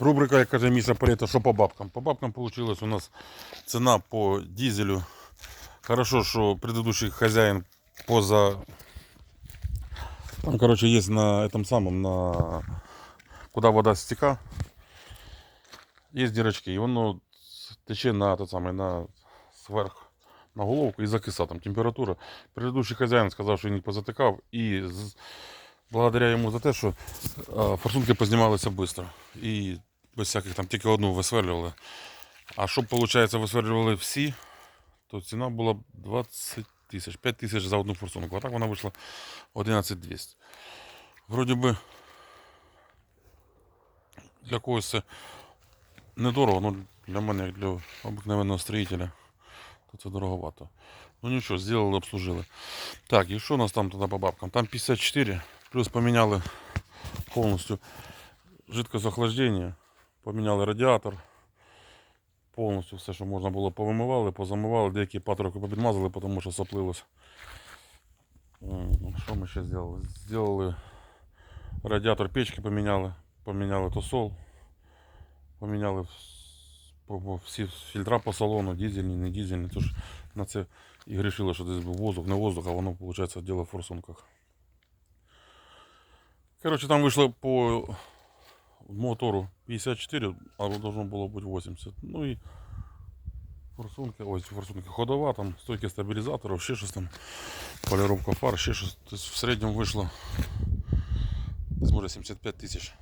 Рубрика, як каже Міша Парето, що по бабкам. По бабкам вийшло у нас ціна по дизелю. Хорошо, що предыдущий хазяїн поза... Там, короче, есть на этом самом, на... куда вода стека, есть дырочки, и воно тече на тот самый, на сверх, на головку и закиса, там температура. Предыдущий хазяїн сказав, що він позатикав, і з... благодаря йому за те, що а, форсунки познімалися швидко. І без всяких там тільки одну висверлювали. А щоб, виходить, висверлювали всі, то ціна була б 20 тисяч, 5 тисяч за одну форсунку. А так вона вийшла 11 200. Вроді би для когось це недорого, ну для мене, як для обикновенного строїтеля, то це дороговато. Ну нічого, зробили, обслужили. Так, і що у нас там тоді по бабкам? Там 54, плюс поміняли повністю жидкость охлаждення, поміняли радіатор. Повністю все, що можна було, повимивали, позамивали, деякі патрубки попідмазали, тому що соплилось. Що ми ще зробили? Зробили радіатор печки поміняли, поміняли тосол, поміняли вс- по- по- всі фільтра по салону, дизельні, не дизельні. Тож на це і грішили, що десь був воздух, не воздух, а воно, виходить, діло в форсунках. Коротше, там вийшло по мотору 54, а должно було бути 80. Ну і форсунки, ось форсунки ходова, там стойки стабілізаторів, ще щось там, поліровка фар, ще щось. Тобто в середньому вийшло може 75 тисяч.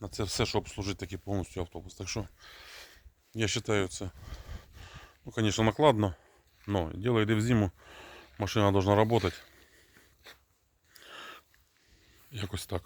На це все, щоб обслужити такий повністю автобус. Так що я вважаю це, ну, звісно, накладно, но дело йде в зиму, машина должна работать. Якось так.